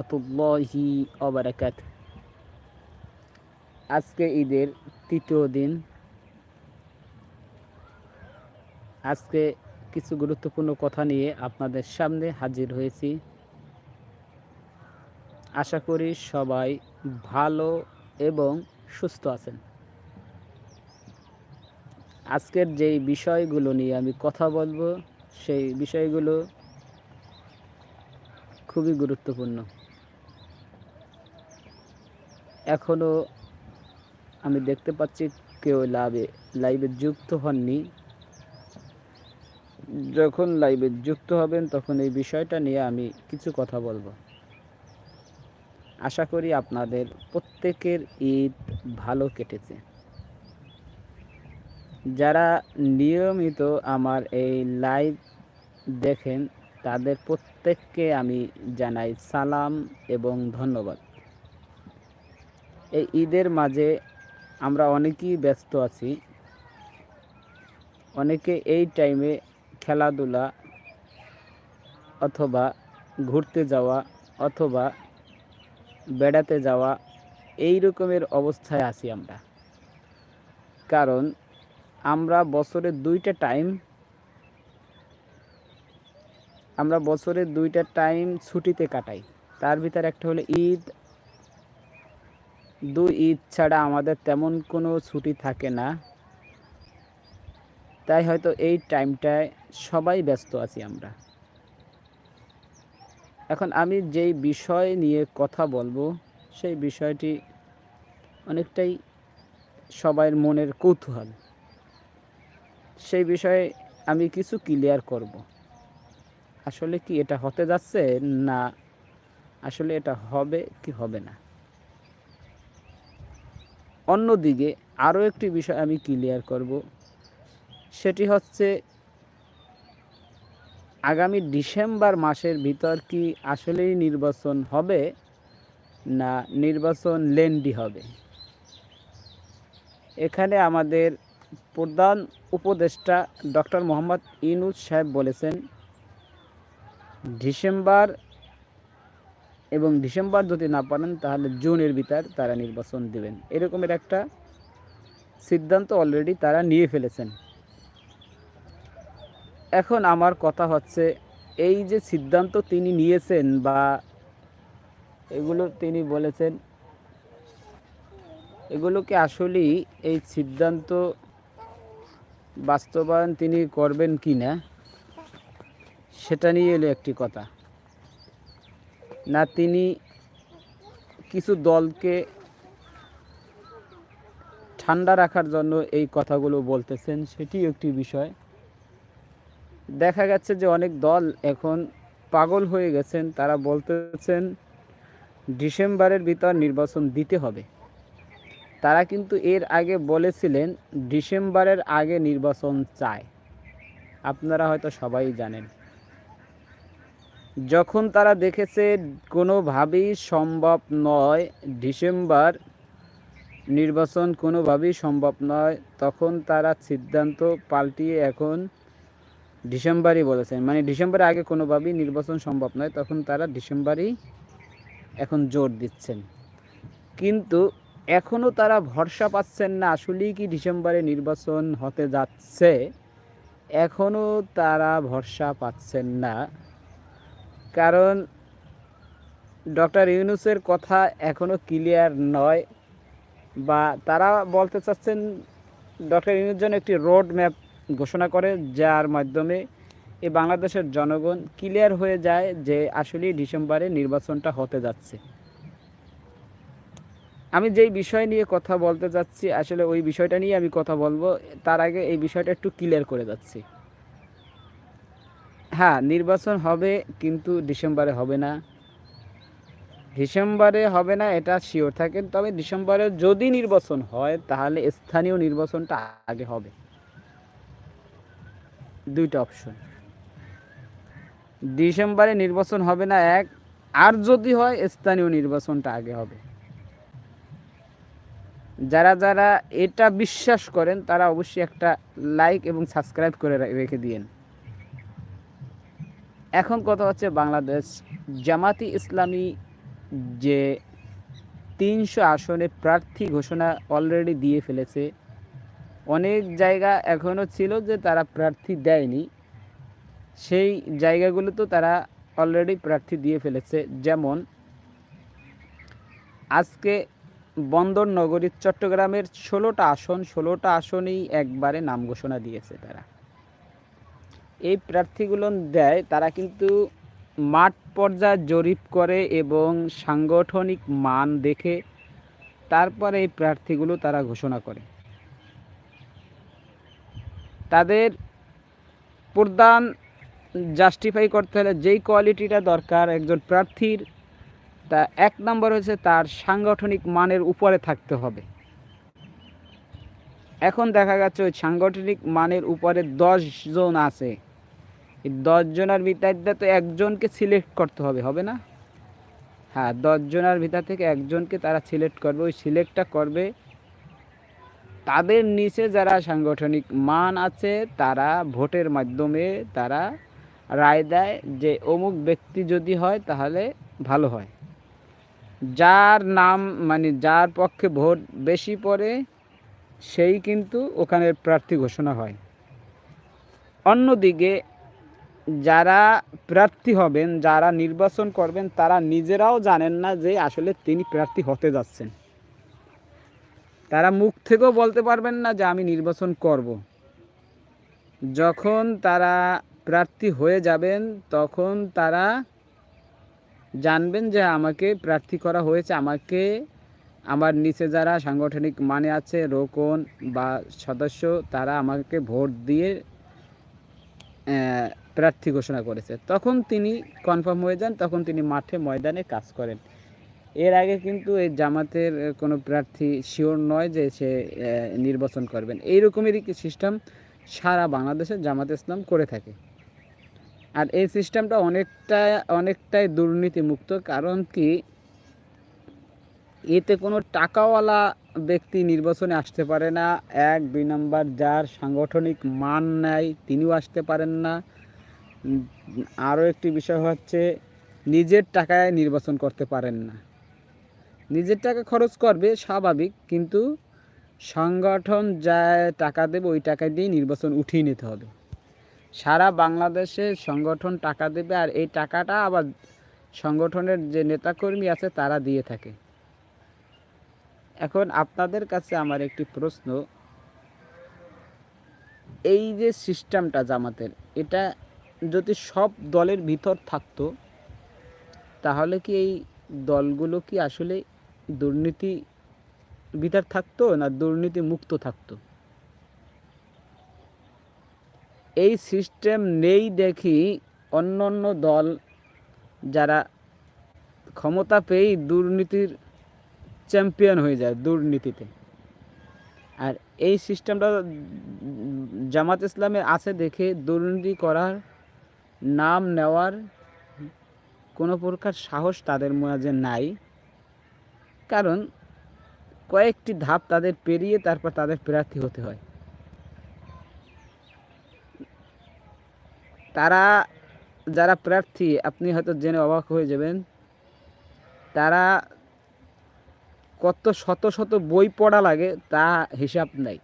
রহমতুল্লাহি অবরাকাত। আজকে ঈদের তৃতীয় দিন। আজকে কিছু গুরুত্বপূর্ণ কথা নিয়ে আপনাদের সামনে হাজির হয়েছি। আশা করি সবাই ভালো এবং সুস্থ আছেন। আজকের যেই বিষয়গুলো নিয়ে আমি কথা বলব, সেই বিষয়গুলো খুবই গুরুত্বপূর্ণ। এখনও আমি দেখতে পাচ্ছি কেউ লাভে লাইভে যুক্ত হননি। যখন লাইভে যুক্ত হবেন তখন এই বিষয়টা নিয়ে আমি কিছু কথা বলব। আশা করি আপনাদের প্রত্যেকের ঈদ ভালো কেটেছে। যারা নিয়মিত আমার এই লাইভ দেখেন, তাদের প্রত্যেককে আমি জানাই সালাম এবং ধন্যবাদ। এই ঈদের মাঝে আমরা অনেকেই ব্যস্ত আছি। অনেকে এই টাইমে খেলাধুলা অথবা ঘুরতে যাওয়া অথবা বেড়াতে যাওয়া এই রকমের অবস্থায় আছি আমরা। কারণ আমরা বছরের দুইটা টাইম আমরা বছরের দুইটা টাইম ছুটিতে কাটাই। তার ভিতর একটা হলো ঈদ দুই ঈদ ছাড়া আমাদের তেমন কোনো ছুটি থাকে না। তাই হয়তো এই টাইমটায় সবাই ব্যস্ত আছি আমরা। এখন আমি যেই বিষয় নিয়ে কথা বলব, সেই বিষয়টি অনেকটাই সবার মনের কৌতূহল। সেই বিষয়ে আমি কিছু ক্লিয়ার করব। আসলে কি এটা হতে যাচ্ছে না আসলে এটা হবে কি হবে না? অন্যদিকে আরও একটি বিষয় আমি ক্লিয়ার করব। সেটি হচ্ছে, আগামী ডিসেম্বর মাসের ভিতর কি আসলেই নির্বাচন হবে না নির্বাচন লেন্ডি হবে? এখানে আমাদের প্রধান উপদেষ্টা ডক্টর মোহাম্মদ ইনুজ সাহেব বলেছেন, ডিসেম্বর এবং ডিসেম্বর যদি না পারেন, তাহলে জুনের ভিতর তারা নির্বাচন দেবেন। এরকমের একটা সিদ্ধান্ত অলরেডি তারা নিয়ে ফেলেছেন। এখন আমার কথা হচ্ছে, এই যে সিদ্ধান্ত তিনি নিয়েছেন বা এগুলো তিনি বলেছেন এগুলোকে আসলেই এই সিদ্ধান্ত বাস্তবায়ন তিনি করবেন কি না, সেটা নিয়ে এলো একটি কথা। না, তিনি কিছু দলকে ঠান্ডা রাখার জন্য এই কথাগুলো বলতেছেন সেটি একটি বিষয়। দেখা গেছে যে অনেক দল এখন পাগল হয়ে গেছেন, তারা বলতেছেন ডিসেম্বরের ভিতর নির্বাচন দিতে হবে। তারা কিন্তু এর আগে বলেছিলেন ডিসেম্বরের আগে নির্বাচন চায়। আপনারা হয়তো সবাই জানেন। যখন তারা দেখেছে কোনোভাবেই সম্ভব নয় ডিসেম্বর নির্বাচন কোনোভাবেই সম্ভব নয়, তখন তারা সিদ্ধান্ত পাল্টিয়ে এখন ডিসেম্বরই বলেছেন মানে ডিসেম্বরের আগে কোনোভাবেই নির্বাচন সম্ভব নয়, তখন তারা ডিসেম্বরই এখন জোর দিচ্ছেন। কিন্তু এখনও তারা ভরসা পাচ্ছেন না আসলেই কি ডিসেম্বরে নির্বাচন হতে যাচ্ছে। এখনও তারা ভরসা পাচ্ছেন না। কারণ ডক্টর ইউনুসের কথা এখনও ক্লিয়ার নয় বা তারা বলতে চাচ্ছেন ডক্টর ইউনুস যেন একটি রোড ম্যাপ ঘোষণা করে, যার মাধ্যমে এই বাংলাদেশের জনগণ ক্লিয়ার হয়ে যায় যে আসলেই ডিসেম্বরে নির্বাচনটা হতে যাচ্ছে। আমি যেই বিষয় নিয়ে কথা বলতে যাচ্ছি, আসলে ওই বিষয়টা নিয়ে আমি কথা বলব, তার আগে এই বিষয়টা একটু ক্লিয়ার করে যাচ্ছি। হ্যাঁ নির্বাচন হবে কিন্তু ডিসেম্বরে হবে না। ডিসেম্বরে হবে না, এটা শিওর থাকে। তবে ডিসেম্বরে যদি নির্বাচন হয়, তাহলে স্থানীয় নির্বাচনটা আগে হবে। দুইটা অপশন ডিসেম্বরে নির্বাচন হবে না এক, আর যদি হয়, স্থানীয় নির্বাচনটা আগে হবে। যারা যারা এটা বিশ্বাস করেন, তারা অবশ্যই একটা লাইক এবং সাবস্ক্রাইব করে রেখে দিয়েন। এখন কথা হচ্ছে বাংলাদেশ জামাতি ইসলামী যে তিনশো আসনে প্রার্থী ঘোষণা অলরেডি দিয়ে ফেলেছে। অনেক জায়গা এখনও ছিল যে তারা প্রার্থী দেয়নি। সেই জায়গাগুলোতেও তারা অলরেডি প্রার্থী দিয়ে ফেলেছে। যেমন আজকে বন্দর নগরীর চট্টগ্রামের ষোলোটা আসন, ষোলোটা আসনেই একবারে নাম ঘোষণা দিয়েছে তারা। এই প্রার্থীগুলো দেয়, তারা কিন্তু মাঠ পর্যায়ে জরিপ করে এবং সাংগঠনিক মান দেখে তারপরে এই প্রার্থীগুলো তারা ঘোষণা করে। তাদের প্রদান জাস্টিফাই করতে হলে যেই কোয়ালিটিটা দরকার, একজন প্রার্থীর, তা এক নম্বর হচ্ছে তার সাংগঠনিক মানের উপরে থাকতে হবে। এখন দেখা যাচ্ছে ওই সাংগঠনিক মানের উপরে জন আছে। এই দশ জনের ভিতরে তো একজনকে সিলেক্ট করতে হবে হবে না? হ্যাঁ দশ জনের ভিতর থেকে একজনকে তারা সিলেক্ট করবে। ওই সিলেক্টটা করবে, তাদের নিচে যারা সাংগঠনিক মান আছে, তারা ভোটের মাধ্যমে তারা রায় দেয় যে অমুক ব্যক্তি যদি হয় তাহলে ভালো হয়। যার নাম মানে যার পক্ষে ভোট বেশি পড়ে, সেই কিন্তু ওখানের প্রার্থী ঘোষণা হয়। অন্যদিকে যারা প্রার্থী হবেন, যারা নির্বাচন করবেন, তারা নিজেরাও জানেন না যে আসলে তিনি প্রার্থী হতে যাচ্ছেন। তারা মুখ থেকেও বলতে পারবেন না যে আমি নির্বাচন করব। যখন তারা প্রার্থী হয়ে যাবেন, তখন তারা জানবেন যে আমাকে প্রার্থী করা হয়েছে। আমাকে আমার নিচে যারা সাংগঠনিক মানে আছে, রোকন বা সদস্য, তারা আমাকে ভোট দিয়ে প্রার্থী ঘোষণা করেছে। তখন তিনি কনফার্ম হয়ে যান, তখন তিনি মাঠে ময়দানে কাজ করেন। এর আগে কিন্তু এই জামাতের কোনো প্রার্থী শিওর নয় যে সে নির্বাচন করবেন। এইরকমেরই সিস্টেম সারা বাংলাদেশে জামাত ইসলাম করে থাকে। আর এই সিস্টেমটা অনেকটা, অনেকটাই দুর্নীতিমুক্ত, কারণ কি এতে কোনো টাকাওয়ালা ব্যক্তি নির্বাচনে আসতে পারে না। এক, দুই নম্বর, যার সাংগঠনিক মান নাই, তিনিও আসতে পারেন না। আরও একটি বিষয় হচ্ছে নিজের টাকায় নির্বাচন করতে পারেন না। নিজের টাকা খরচ করবে, স্বাভাবিক, কিন্তু সংগঠন যা টাকা দেবে, ওই টাকা দিয়ে নির্বাচন উঠিয়ে নিতে হবে। সারা বাংলাদেশে সংগঠন টাকা দেবে আর এই টাকাটা আবার সংগঠনের যে নেতাকর্মী আছে তারা দিয়ে থাকে। এখন আপনাদের কাছে আমার একটি প্রশ্ন। এই যে সিস্টেমটা জামাতের, এটা যদি সব দলের ভিতর থাকতো, তাহলে কি এই দলগুলো কি আসলে দুর্নীতি ভিতর থাকতো না দুর্নীতি মুক্ত থাকতো? এই সিস্টেম নেই দেখি অন্য অন্য দল যারা ক্ষমতা পেয়েই দুর্নীতির চ্যাম্পিয়ন হয়ে যায় দুর্নীতিতে। আর এই সিস্টেমটা জামাত ইসলামের আছে দেখে দুর্নীতি করার নাম নেওয়ার কোনো প্রকার সাহস তাদের মাঝে নাই। কারণ কয়েকটি ধাপ তাদের পেরিয়ে তারপর তাদের প্রার্থী হতে হয়। তারা যারা প্রার্থী, আপনি হয়তো জেনে অবাক হয়ে যাবেন, তারা কত শত শত বই পড়া লাগে তা হিসাব নাই।